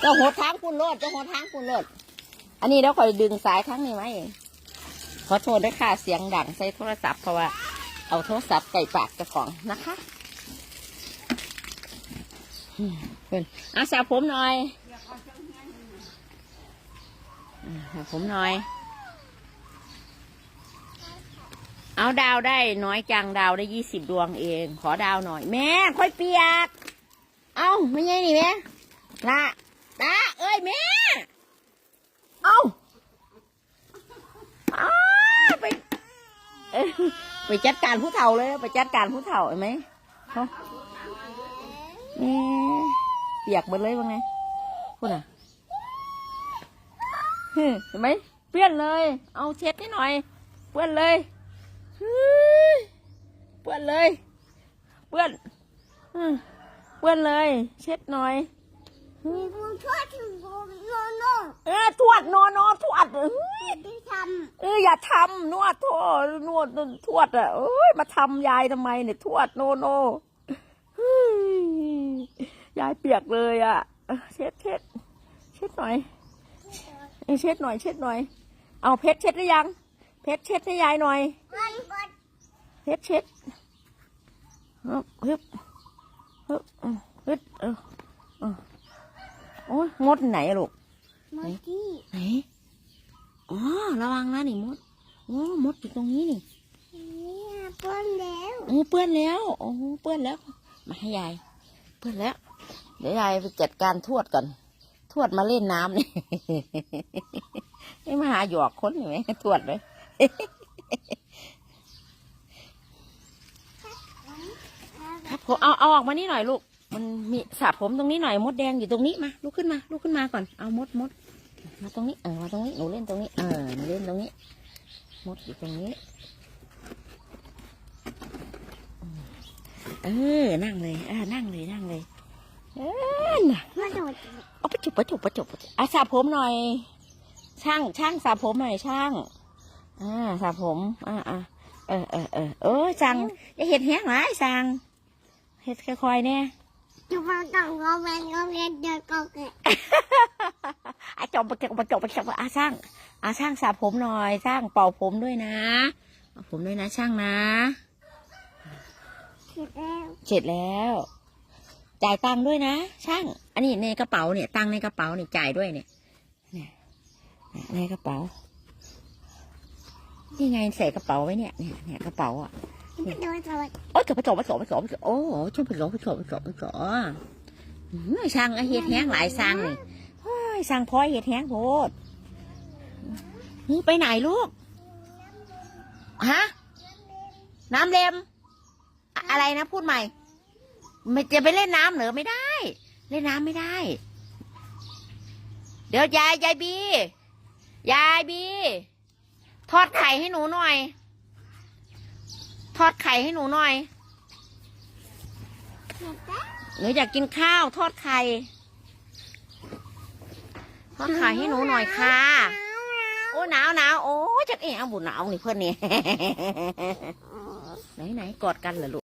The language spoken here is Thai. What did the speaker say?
เจ้าหัวทางคุณโลดเจ้าหัวทางคุณโลด อันนี้เดี๋ยวคอยดึงสายทั้งนี้ไหมขอโทษด้วยค่ะเสียงดังใส่โทรศัพท์เพราะว่า เอาโทรศัพท์ใส่ปากเจ้าของนะคะอืมเป็นอาสาผมหน่อยอ่าสาผมหน่อย เอาดาวได้น้อยจังดาวได้ยี่สิบดวงเอง ขอดาวหน่อย แม่ค่อยเปียก เอาไม่ใช่นี่แม่ละตาเอ้ยแม่เอาเอาไปไปจัดการผู้เฒ่าเลย ไปจัดการผู้เฒ่าเห็นไหมเขาแม่เปียกหมดเลยว่าไงพูดอะเห็นไหมเปื้อนเลย เอาเช็ดนิดหน่อย เปื้อนเลยเฮ้ยเปื้อนเลย เปื้อนอืม ปื้อนเลย เช็ดหน่อยมีผู้ช่วยถึงผมโนโน่เออทวดนอนนอนทวดเอ้ยที่ทเอออย่าทำนวดโทษนวดทวดอะเอ้ยมาทำยายทำไมเนี่ยทวดโนโนเฮ้ยยายเปียกเลยอะเออเช็ดเช็ดเช็ดหน่อยเออเช็ดหน่อยเช็ดหน่อย เอาเพชรเช็ดหรือยัง เพชรเช็ดให้ยายหน่อยำมันก็เพชรเช็ดฮึบฮึบ ฮึบอืมฮึบเออเออโอ้ยมดไหนลูกมาที่ไหนอ๋อระวังนะนี่มดโอ้มดอยู่ตรงนี้นี่เนี่ยเปิ้ลแล้วโอ้เปื้อนแล้วโอ้เปื้อนแล้ว มาให้ยายเปื้อนแล้ว เดี๋ยวยายไปจัดการทวดก่อน ทวดมาเล่นน้ำนี่นี่มาหาหยอกคนอยู่ไหมทวดเลย ครับผมเอาเอาออกมานี่หน่อยลูก มันมีสระผมตรงนี้หน่อยมดแดงอยู่ตรงนี้มาลุกขึ้นมาลุกขึ้นมาก่อนเอามดมดมาตรงนี้เออมาตรงนี้หนูเล่นตรงนี้เออหนูเล่นตรงนี้ มดอยู่ตรงนี้เออนั่งเลยเออนั่งเลยนั่งเลยเออน่ะเอาไปจุบไปจุบไปจุบอะสระผมหน่อย ช่างช่างสระผมหน่อยช่างอ่าสระผมอ่าอ่าเออเออเออเออสั่งอย่าเห็ดแห้งหลายสั่ง เห็ดค่อยๆเนี่ยจะมาต้องก็แมนก็เรียนเดินก็เกิดอาจบไปจบไปจบไปจบอาช่างอาช่างสระผมหน่อยช่างเป่าผมด้วยนะเอาผมด้วยนะช่างนะเสร็จแล้วเสร็จแล้ว จ่ายตังค์ด้วยนะ ช่าง อันนี้ในกระเป๋าเนี่ยตังค์ในกระเป๋าเนี่ยจ่ายด้วยเนี่ยเนี่ยในกระเป๋านี่ไงใส่กระเป๋าไว้เนี่ยเนี่ยเนี่ยกระเป๋าอะมา โอ้ยจบไปจบไปจบไปจบไปจบโอ้ช่วยไปจบไปจบไปจบไปจบอืมช่างไอเฮ็ดแห้งหลายช่างนี่โอ้ยช่างพลอยเฮ็ดแห้งโพดนี่ไปไหนลูกฮะน้ำเล็ม อะไรนะพูดใหม่ไม่จะไปเล่นน้ำเหรอไม่ได้ เล่นน้ำไม่ได้ เดี๋ยวยายยายบียายบี ทอดไข่ให้หนูหน่อย ทอดไข่ให้หนูหน่อยเสร็จแล้วหนูอยากกินข้าวทอดไข่ ทอดไข่ให้หนูหน่อยค่ะ โอ้หนาวหนาวโอ้จักเอ๋บุหนาวนี่เพื่อนนี่ ไหนไหนกอดกันเหรอลูก